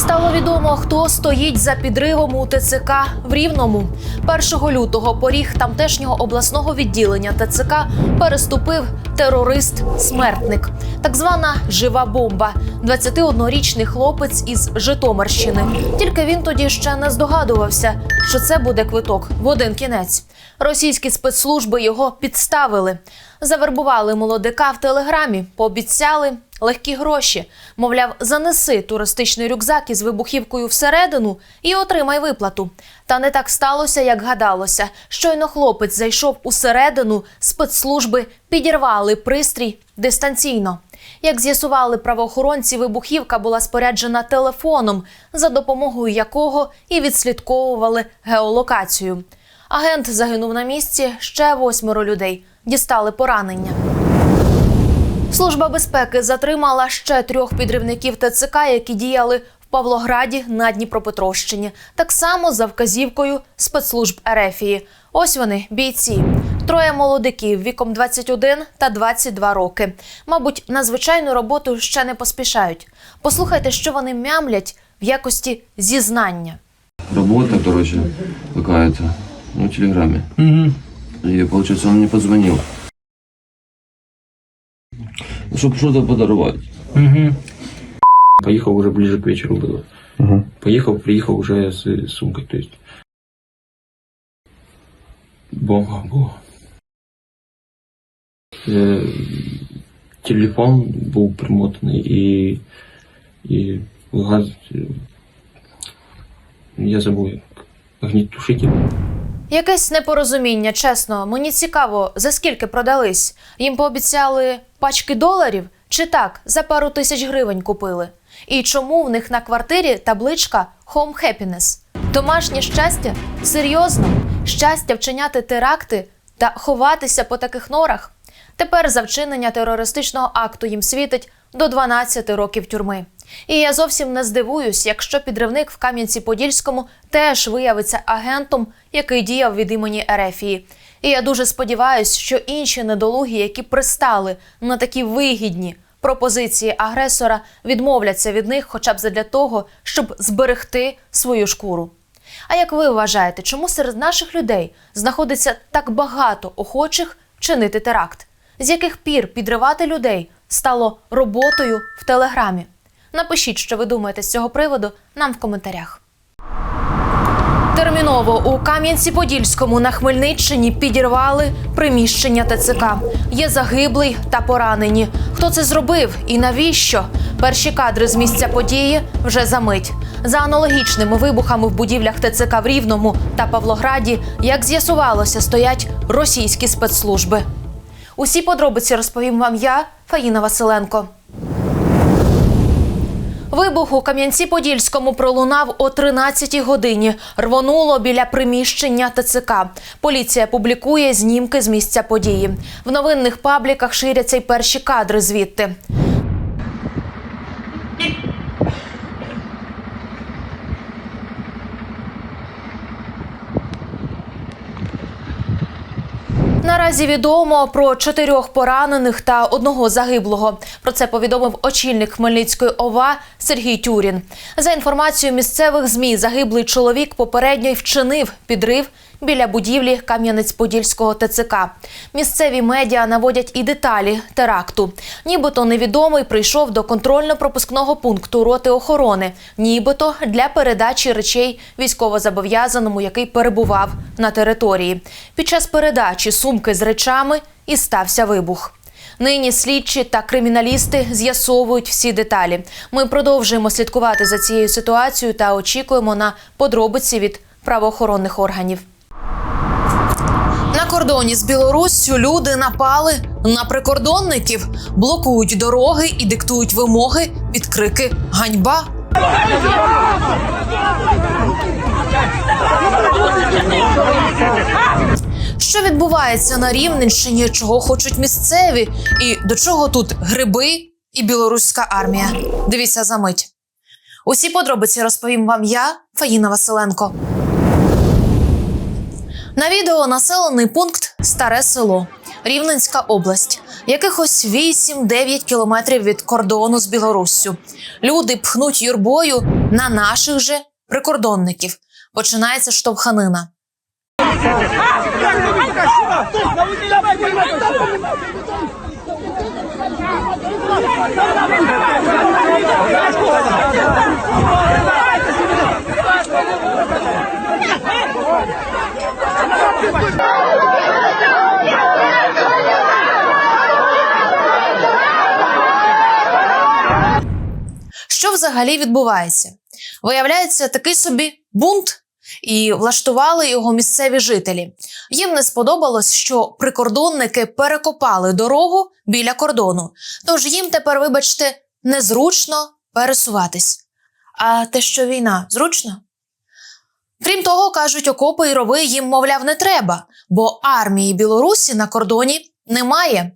Стало відомо, хто стоїть за підривом у ТЦК в Рівному. 1 лютого поріг тамтешнього обласного відділення ТЦК переступив терорист-смертник, так звана жива бомба, 21-річний хлопець із Житомирщини. Тільки він тоді ще не здогадувався, що це буде квиток в один кінець. Російські спецслужби його підставили, завербували молодика в телеграмі, пообіцяли легкі гроші. Мовляв, занеси туристичний рюкзак із вибухівкою всередину і отримай виплату. Та не так сталося, як гадалося. Щойно хлопець зайшов усередину, спецслужби підірвали пристрій дистанційно. Як з'ясували правоохоронці, вибухівка була споряджена телефоном, за допомогою якого і відслідковували геолокацію. Агент загинув на місці. Ще восьмеро людей дістали поранення. Служба безпеки затримала ще трьох підривників ТЦК, які діяли в Павлограді на Дніпропетровщині, так само за вказівкою спецслужб Ерефії. Ось вони, бійці. Троє молодиків віком 21 та 22 роки. Мабуть, на звичайну роботу ще не поспішають. Послухайте, що вони мямлять в якості зізнання. Работа, короче, какая-то. Ну, в Телеграме. И, получается, он мне позвонил. Ну, Чтобы что-то подорвать. Угу. Поехал уже ближе к вечеру было. Поехал, приехал уже с, сумкой, то есть. Бомба была. Э, телефон был примотанный и, и газ, э, я забыл, огнетушитель. Якесь непорозуміння, чесно. Мені цікаво, за скільки продались. Їм пообіцяли пачки доларів чи так, за пару тисяч гривень купили. І чому в них на квартирі табличка Home Happiness? Домашнє щастя? Серйозно? Щастя вчиняти теракти та ховатися по таких норах? Тепер за вчинення терористичного акту їм світить до 12 років тюрми. І я зовсім не здивуюсь, якщо підривник в Кам'янці-Подільському теж виявиться агентом, який діяв від імені Ерефії. І я дуже сподіваюся, що інші недолугі, які пристали на такі вигідні пропозиції агресора, відмовляться від них, хоча б задля того, щоб зберегти свою шкуру. А як ви вважаєте, чому серед наших людей знаходиться так багато охочих чинити теракт? З яких пір підривати людей стало роботою в телеграмі? Напишіть, що ви думаєте з цього приводу нам в коментарях. Терміново у Кам'янці-Подільському на Хмельниччині підірвали приміщення ТЦК. Є загиблий та поранені. Хто це зробив і навіщо? Перші кадри з місця події вже за мить. За аналогічними вибухами в будівлях ТЦК в Рівному та Павлограді, як з'ясувалося, стоять російські спецслужби. Усі подробиці розповім вам я, Фаїна Василенко. Вибух у Кам'янці-Подільському пролунав о 13-й годині. Рвонуло біля приміщення ТЦК. Поліція публікує знімки з місця події. В новинних пабліках ширяться й перші кадри звідти. Наразі відомо про чотирьох поранених та одного загиблого. Про це повідомив очільник Хмельницької ОВА Сергій Тюрін. За інформацією місцевих змі, загиблий чоловік попередньо й вчинив підрив біля будівлі Кам'янець-Подільського ТЦК. Місцеві медіа наводять і деталі теракту. Нібито невідомий прийшов до контрольно-пропускного пункту роти охорони, нібито для передачі речей військовозобов'язаному, який перебував на території. Під час передачі сумки з речами і стався вибух. Нині слідчі та криміналісти з'ясовують всі деталі. Ми продовжуємо слідкувати за цією ситуацією та очікуємо на подробиці від правоохоронних органів. Кордоні з Білоруссю люди напали на прикордонників, блокують дороги і диктують вимоги під крики Ганьба. Що відбувається на Рівненщині, чого хочуть місцеві, і до чого тут гриби і білоруська армія? Дивіться за мить. Усі подробиці розповім вам я, Фаїна Василенко. На відео населений пункт Старе село. Рівненська область, якихось 8-9 кілометрів від кордону з Білоруссю. Люди пхнуть юрбою на наших же прикордонників. Починається штовханина. Що взагалі відбувається? Виявляється, такий собі бунт, і влаштували його місцеві жителі. Їм не сподобалось, що прикордонники перекопали дорогу біля кордону. Тож їм тепер, вибачте, незручно пересуватись. А те, що війна, зручно? Крім того, кажуть, окопи і рови їм, мовляв, не треба, бо армії Білорусі на кордоні немає.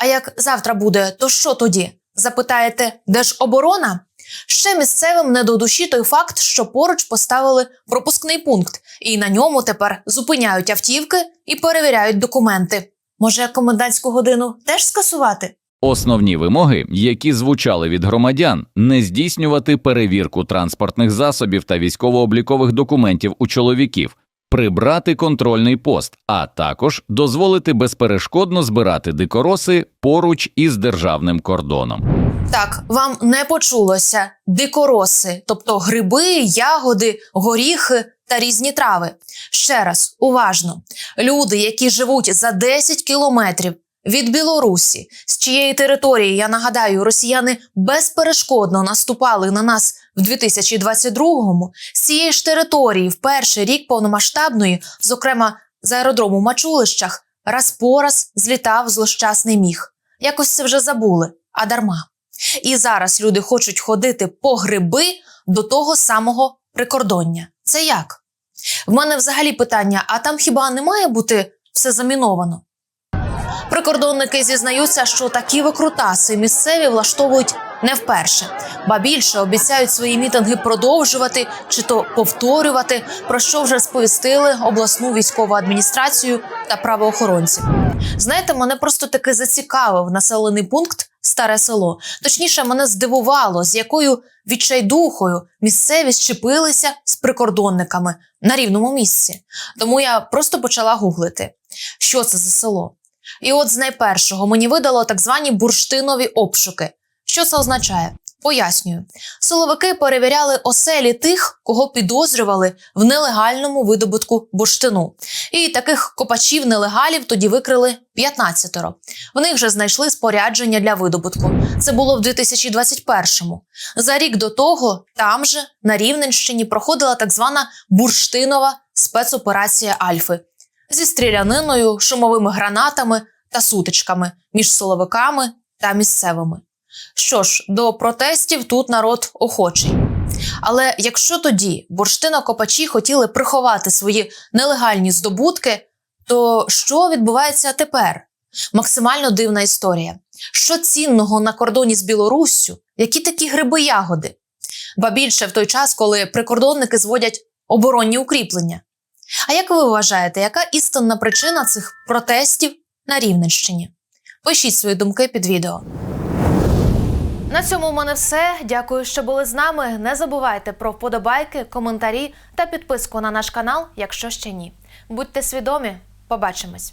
А як завтра буде, то що тоді? Запитаєте, де ж оборона? Ще місцевим не до душі той факт, що поруч поставили пропускний пункт, і на ньому тепер зупиняють автівки і перевіряють документи. Може, комендантську годину теж скасувати? Основні вимоги, які звучали від громадян, не здійснювати перевірку транспортних засобів та військово-облікових документів у чоловіків, прибрати контрольний пост, а також дозволити безперешкодно збирати дикороси поруч із державним кордоном. Так, вам не почулося дикороси, тобто гриби, ягоди, горіхи та різні трави. Ще раз уважно: люди, які живуть за 10 кілометрів від Білорусі, з чиєї території, я нагадаю, росіяни безперешкодно наступали на нас в 2022-му, з цієї ж території в перший рік повномасштабної, зокрема з аеродрому Мачулищах, раз по раз злітав злощасний міг. Якось це вже забули, а дарма. І зараз люди хочуть ходити по гриби до того самого прикордоння. Це як? В мене взагалі питання: а там хіба не має бути все заміновано? Прикордонники зізнаються, що такі викрутаси місцеві влаштовують не вперше, ба більше обіцяють свої мітинги продовжувати чи то повторювати, про що вже сповістили обласну військову адміністрацію та правоохоронці. Знаєте, мене просто таки зацікавив населений пункт Старе село. Точніше, мене здивувало, з якою відчайдухою місцеві щепилися з прикордонниками на рівному місці. Тому я просто почала гуглити, що це за село. І от з найпершого мені видало так звані бурштинові обшуки. Що це означає? Пояснюю. Силовики перевіряли оселі тих, кого підозрювали в нелегальному видобутку бурштину. І таких копачів нелегалів тоді викрили 15-ро. В них же знайшли спорядження для видобутку. Це було в 2021-му. За рік до того там же на Рівненщині проходила так звана бурштинова спецоперація Альфи зі стріляниною, шумовими гранатами та сутичками між силовиками та місцевими. Що ж, до протестів тут народ охочий. Але якщо тоді бурштинокопачі хотіли приховати свої нелегальні здобутки, то що відбувається тепер? Максимально дивна історія. Що цінного на кордоні з Білоруссю? Які такі гриби ягоди? Ба більше в той час, коли прикордонники зводять оборонні укріплення. А як ви вважаєте, яка істинна причина цих протестів на Рівненщині? Пишіть свої думки під відео. На цьому у мене все. Дякую, що були з нами. Не забувайте про вподобайки, коментарі та підписку на наш канал, якщо ще ні. Будьте свідомі, побачимось.